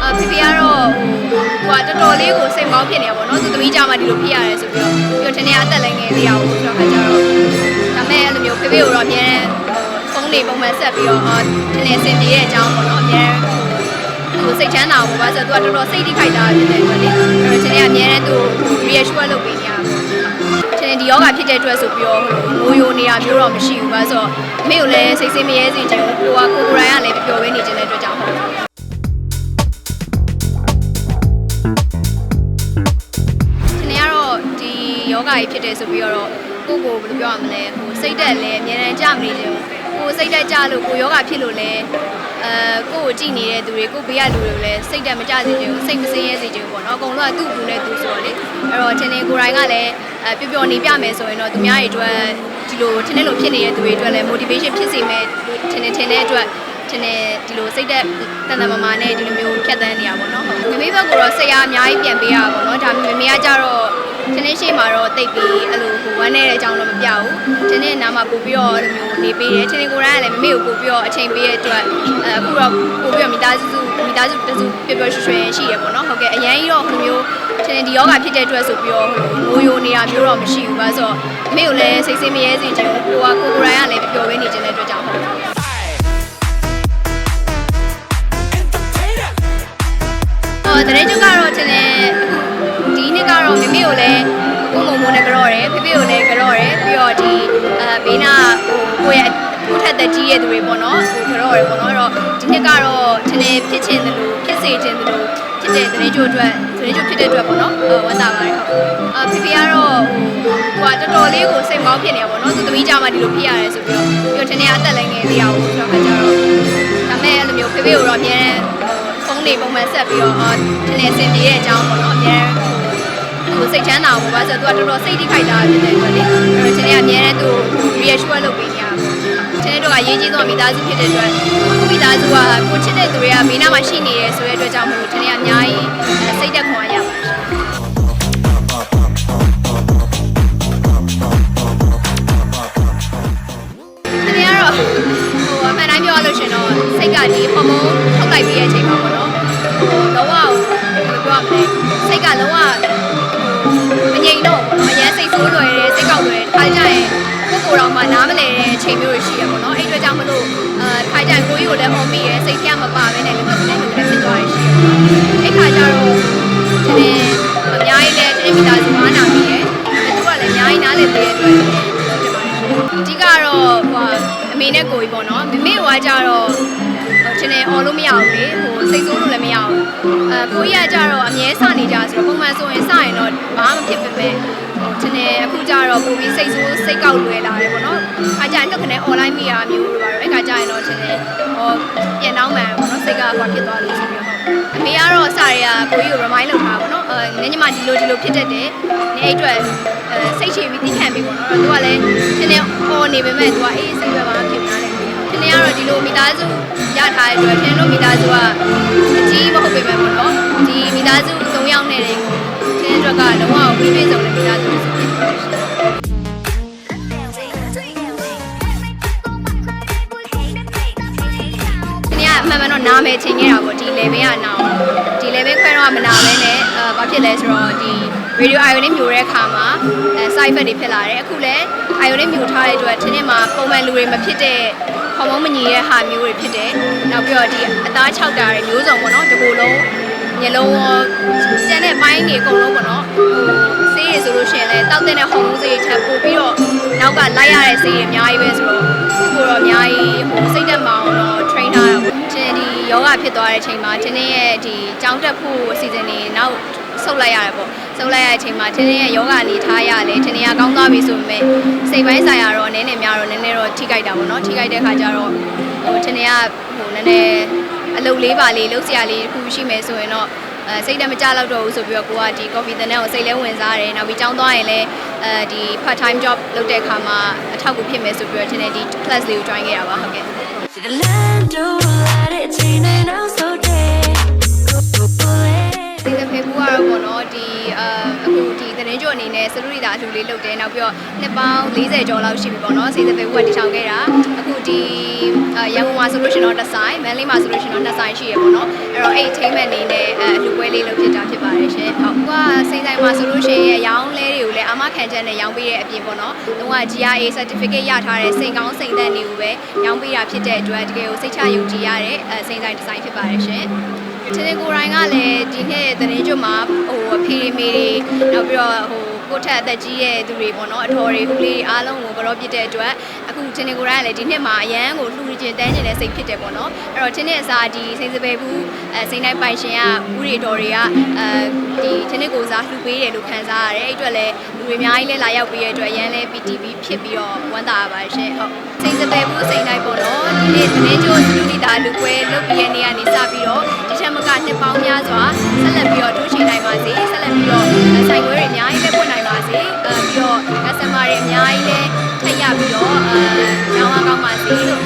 အာဖေဖေကတော့ဟိုတော်တော်လေးကိုစိတ်မောင်းဖြစ်နေတာပေါ့နော်သူသမီးကြမှာဒီလိုဖြစ်ရတယ်ဆိုပြီးတော့ပြီးတော့ထင်နေအသက်လည်းငယ်သေးရအောင်ဆိုတော့ခါကြတော့ဒါမဲ့အဲ့လိုမျိုးဖေဖေကိုတော့အများဖုန်းတွေပုံမှန်ဆက်ပြီးတော့အာထင်နေစင်ပြေရဲ့အကြောင်းပေါ့နော်အများဟိုစိတ်ချမ်းသာအောင်ပါဆိုတော့သူကတော်တော်စိတ်ထိခိုက်တာဖြစ်တဲ့အတွက်လေအဲ့တော့ထင်နေအများနဲ့သူ reassure လုပ်ပေးနေရတာပေါ့ထင်နေဒီယောဂဖြစ်တဲ့အတွက်ဆိုပြီးတော့ဟိုငိုယိုနေတာမျိုးတော့မရှိဘူးပါဆိုတော့အမေကိုလည်းစိတ်ဆင်းမရဲစေချင်ဘူးကိုကကိုကိုရိုင်းကလည်းပျော်ပေးနေချင်တဲ့အတွက်ကြောင့်ဟုတ် ဒီယောဂကြီးဖြစ်တယ်ဆိုပြီးတော့ကိုကိုဘယ်လိုပြောရမလဲဟိုစိတ်တက်လည်းအများတန်းကြမနေချင်ဘူးကိုစိတ်တက်ကြလို့ကိုယောဂဖြစ်လို့လည်းအဲကိုကိုကြည့်နေတဲ့သူတွေကိုဘေးကလူတွေကိုလည်းစိတ်တက်မကြစေချင်ဘူးစိတ်မစင်းရဲစေချင်ဘူးပေါ့နော်အကုန်လုံးကသူ့ဘူးနဲ့သူဆိုတော့လေအဲ့တော့ထင်တယ်ကိုရိုင်းကလည်းအဲပျော်ပျော်နေပြမယ်ဆိုရင်တော့သူများတွေအတွက်ဒီလိုထင်တယ်လို့ဖြစ်နေတဲ့သူတွေအတွက်လည်း motivation ဖြစ်စေမယ်ထင်တယ်ထင်တဲ့အတွက်ထင်တယ်ဒီလိုစိတ်သက်တန်တမမာနဲ့ဒီလိုမျိုးဖြတ်သန်းနေရပါတော့ဟုတ်မမေဘက်ကတော့ဆရာအများကြီးပြန်ပေးရပါတော့ဒါပေမဲ့မမေကကြတော့ ထင်းနေရှိမှာတော့တိတ်ပြီးအဲ့လိုကိုဝမ်းနေတဲ့အကြောင်းတော့မပြဘူးထင်းနေနားမှာပို့ပြီးတော့အဲ့လိုမျိုးနေပေးတယ်ထင်းနေကိုယ်တိုင်ကလည်းမမေကိုပို့ပြီးတော့အချိန်ပေးရတဲ့အတွက်အဲအခုတော့ပို့ပြီးတော့မိသားစုစုမိသားစုတစုပျော်ပျော်ရွှင်ရွှင်ရှိရပေါ့နော်ဟုတ်ကဲ့အရင်ကြီးတော့ဟိုမျိုးထင်းနေဒီယောဂဖြစ်တဲ့အတွက်ဆိုပြီးတော့ဟိုငိုယိုနေတာမျိုးတော့မရှိဘူးပါဆိုတော့အမေကိုလည်းစိတ်ဆင်းမရဲစေချင်ဘူးကိုကကိုကိုယ်တိုင်ကလည်းပျော်ပေးနေချင်တဲ့အတွက်ကြောင့်ဟုတ်ဟောတရင်ကျုပ်ကတော့ထင်တယ်အခုဒီနှစ် ကတော့မမေကိုလည်းကိုမုံမုံနဲ့ကြော့တယ်ဖေဖေကိုလည်းကြော့တယ်ပြီးတော့ဒီအဲဘေးနာဟိုကိုယ့်ရဲ့ကိုထက်သက်ကြီးရဲ့သူတွေပေါ့နော်ကိုကြော့တယ်ပေါ့နော်အဲ့တော့ဒီနှစ်ကတော့ထင်တယ်ဖြစ်ချင်တယ်လို့ဖြစ်စေချင်တယ်လို့ဖြစ်တဲ့တရင်ကျုပ်အတွက်တရင်ကျုပ်ဖြစ်တဲ့အတွက်ပေါ့နော်ဟိုဝမ်းသာပါတယ်ဟုတ်အဖေဖေကတော့ဟိုကတော်တော်လေးကိုစိတ်မောင်းဖြစ်နေတာပေါ့နော်သူသမီးကြမှာဒီလိုဖြစ်ရတယ်ဆိုပြီးတော့ပြီးတော့ထင်တယ်အသက်လည်းငယ်သေးရအောင်ဆိုတော့ခါကြတော့ဒါမဲ့အဲ့လိုမျိုးဖေဖေကိုတော့အများဟိုဖုန်းတွေပုံမှန်ဆက်ပြီးတော့အာဒီနေ့စင်ပြေရဲ့အကြောင်းပေါ့နော်အများဟိုစိတ် ချမ်းသာအောင်ပါဆိုတော့သူကတော်တော်စိတ်ထိခိုက်တာဖြစ်တဲ့အတွက်လေအဲ့တော့ဒီနေ့အများနဲ့သူ reassure လုပ်ပေးနေရတာပေါ့ဒီနေ့တော့အရေးကြီးဆုံးမိသားစုဖြစ်တဲ့အတွက်ကိုမိသားစုကကိုချစ်တဲ့သူတွေကဘေးနားမှာရှိနေတယ်ဆိုတဲ့အတွက်ကြောင့်မို့လို့ဒီနေ့အများကြီးစိတ်သက်ခွန်အားရပါတယ်ရှင်ဒီနေ့ကတော့ဟိုအမှန်တိုင်းပြောရလို့ရှင်တော့စိတ်ကဒီဟော်မုန်းထုတ်လိုက်ပြီးရဲ့အချိန်မှာပေါ့နော်ဟိုလုံးဝဟိုပြောရမလဲစိတ်ကလုံးဝ စိတ်ကောက်လွယ်တယ်ထားကြရင်ကိုယ်ကိုယ်တော်မှနားမလဲတဲ့အချိန်မျိုးတွေရှိရပေါ့နော်အဲ့အတွက်ကြောင့်မလို့အဲထားကြရင်ကိုကြီးကိုလည်းဟောမိရဲစိတ်ထဲမှာမပါဘဲနဲ့လည်းမသိတဲ့လူတွေဖြစ်သွားရရှိရပေါ့နော်အဲ့ခါကျတော့ဒီနေ့အများကြီးလည်းဒီမိသားစုအားနာပြီးတယ်သူကလည်းအများကြီးနားလည်ပေးတဲ့အတွက်ဖြစ်ပါတယ်ရှင်အဓိကတော့ဟိုအမေနဲ့ကိုကြီးပေါ့နော်မမေကကြတော့ချင်တယ်អော်လို့မရဘူးလေဟိုစိတ်ဆိုးလို့လည်းမရဘူး အဲကိုကြီးကကြတော့အမြဲစနေကြဆိုတော့ပုံမှန်ဆိုရင်စရင်တော့ဘာမှမဖြစ်ပေမဲ့ဟိုချင်တယ်အခုကြတော့ပုံပြီးစိတ်ဆိုးစိတ်ကောက်လွယ်လာတယ်ပေါ့နော်အားကြရင်နှုတ်ခနဲ့ online မိရမျိုးလိုပါတော့အဲ့ခါကျရင်တော့ချင်တယ်ဟောပြန်နှောင်းမှန်ပေါ့နော်စိတ်ကဟောဖြစ်သွားလို့ဆိုပြီးတော့အမေကတော့စရရကိုကြီးကို remind လုပ်ထားပါပေါ့နော်အဲညညမဒီလိုဒီလိုဖြစ်တတ်တယ်နေအဲ့အတွက်အဲစိတ်ချပြီးသိခံပြီးပေါ့နော်အဲ့တော့သူကလည်းချင်တယ်អော်နေပေမဲ့သူကအေးစိတ်ပဲဘာမှဖြစ်များတယ်ဒီနေ့ ကတော့ဒီလိုမိသားစုရထားတဲ့အတွက်ကျွန်တော်မိသားစုကအကြီးမဟုတ်ပေမဲ့ပေါ့နော်ဒီမိသားစု၃ယောက်နဲ့တည်းကိုကျွန်တော်တို့ကလုံးဝပြီးပြည့်စုံတဲ့မိသားစုဖြစ်ဖြစ်ပါတယ်ရှင်ဒီနေ့ကအမှန်မှန်တော့နားမယ်ချိန်ခဲ့တာပေါ့ဒီ level ကနာအောင်ဒီ level ခွဲတော့မနာပဲနဲ့အဲဘာဖြစ်လဲဆိုတော့ဒီ radio ion နဲ့မျိုးတဲ့အခါမှာအဲ side effect တွေဖြစ်လာတယ်အခုလည်း ion နဲ့မျိုးထားတဲ့အတွက်ဒီနေ့မှာပုံမှန်လူတွေမဖြစ်တဲ့ ဟော်မုန်းမညီတဲ့ဟာမျိုးတွေဖြစ်တယ်နောက်ပြီးတော့ဒီအသားခြောက်တာတွေမျိုးစုံပေါ့နော်ဒီကိုယ်လုံးညလုံးရောကျန်တဲ့ပိုင်းတွေအကုန်လုံးပေါ့နော်ဟိုဆေးရဆိုလို့ရှိရင်လည်းတောက်တဲ့ဟော်မုန်းဆေးတွေထပ်ပို့ပြီးတော့နောက်ကလိုက်ရတဲ့ဆေးတွေအများကြီးပဲဆိုတော့ခုကတော့အများကြီးဟိုစိတ်သက်မအောင်တော့ train ထားတာပေါ့ကျန်ဒီယောဂဖြစ်သွားတဲ့အချိန်မှာတင်းတင်းရဲ့ဒီကြောင်းတက်ဖို့အစီအစဉ်တွေနောက်ဆုတ်လိုက်ရတယ်ပေါ့ ဆုတ်လိုက်ရတဲ့အချိန်မှာတင်းတင်းရဲ့ယောဂအနေထားရလဲတင်းတင်းကကောင်းသွားပြီဆိုပေမဲ့စိတ်ပိုင်းဆိုင်ရာတော့နည်းနည်းများတော့နည်းနည်းတော့ထိခိုက်တာပေါ့နော်ထိခိုက်တဲ့ခါကျတော့ဟိုတင်းတင်းကဟိုနည်းနည်းအလုပ်လေးပါလေးလုပ်စရာလေးတစ်ခုရှိမယ်ဆိုရင်တော့အဲစိတ်နဲ့မကြတော့တော့ဘူးဆိုပြီးတော့ကိုကဒီ coffee တန်းကိုစိတ်လဲဝင်စားတယ်နောက်ပြီးကြောင်းသွားရင်လည်းအဲဒီ part time job လုပ်တဲ့အခါမှာအထောက်အကူဖြစ်မယ်ဆိုပြီးတော့တင်းတင်းဒီ class လေးကို join ခဲ့တာပါဟုတ်ကဲ့ See the land do let it chain စလူရီတာအလူလေးလုပ်တယ်နောက်ပြီးတော့နှစ်ပေါင်း40ကျော်လောက်ရှိပြီပေါ့နော်စိတ်စပယ်ဘူးကတည်ထောင်ခဲ့တာအခုဒီအာရန်ကုန်မှာဆိုလို့ရှိရင်တော့တစ်ဆိုင်မန်လေးမှာဆိုလို့ရှိရင်တော့နှစ်ဆိုင်ရှိရပေါ့နော်အဲ့တော့အဲ့ achievement အနေနဲ့အဲအလူပွဲလေးလုပ်ဖြစ်တာဖြစ်ပါတယ်ရှင်ဟုတ်ကစိတ်ဆိုင်မှာဆိုလို့ရှိရင်ရောင်းလဲတွေကိုလည်းအာမခံချက်နဲ့ရောင်းပေးတဲ့အပြင်ပေါ့နော်လုံးဝ GRA certificate ရထားတဲ့စိန်ကောင်းစိန်သက်တွေကိုပဲရောင်းပေးတာဖြစ်တဲ့အတွက်တကယ်ကိုစိတ်ချယုံကြည်ရတဲ့အဲစိန်ဆိုင်ဒီဇိုင်းဖြစ်ပါတယ်ရှင်ထင်းထင်းကိုယ်တိုင်းကလည်းဒီနှစ်သတင်းကြွမှာဟိုအဖေတွေမေတွေနောက်ပြီးတော့ဟို ကိုယ့်ထက်အသက်ကြီးတဲ့သူတွေပေါ့နော်အထော်တွေဟိုလေးတွေအားလုံးကိုကြောပြစ်တဲ့အတွက်အခုထင်းထင်းကိုယ်တိုင်းကလည်းဒီနှစ်မှာအရန်ကိုလှူကျင်တန်းကျင်တဲ့စိတ်ဖြစ်တယ်ပေါ့နော်အဲ့တော့ထင်းထင်းအစားဒီစိန်စပယ်ဘူးအဲစိန်တိုင်းပိုင်ရှင်ကဦးရီတော်တွေကအဲဒီထင်းထင်းကိုယ်စားလှူပေးတယ်လို့ခံစားရတယ်အဲ့အတွက်လည်းလူတွေအများကြီးလည်းလာရောက်ပြီးတဲ့အတွက်အရန်လည်း PTV ဖြစ်ပြီးတော့ဝမ်းသာရပါတယ်ရှင်ဟုတ်စိန်စပယ်ဘူးစိန်တိုင်းပေါ့နော်ဒီနေ့သတင်းကြိုလူလီတာလူပွဲလုပ်ပြီးတဲ့နေ့ကနေစပြီးတော့ဒီချက်မကနှစ်ပေါင်းများစွာဆက်လက်ပြီးတော့တိုးချီနိုင်ပါစေဆက်လက်ပြီးတော့ဆိုင်ခွဲတွေအများကြီးလည်းပွင့် my feet.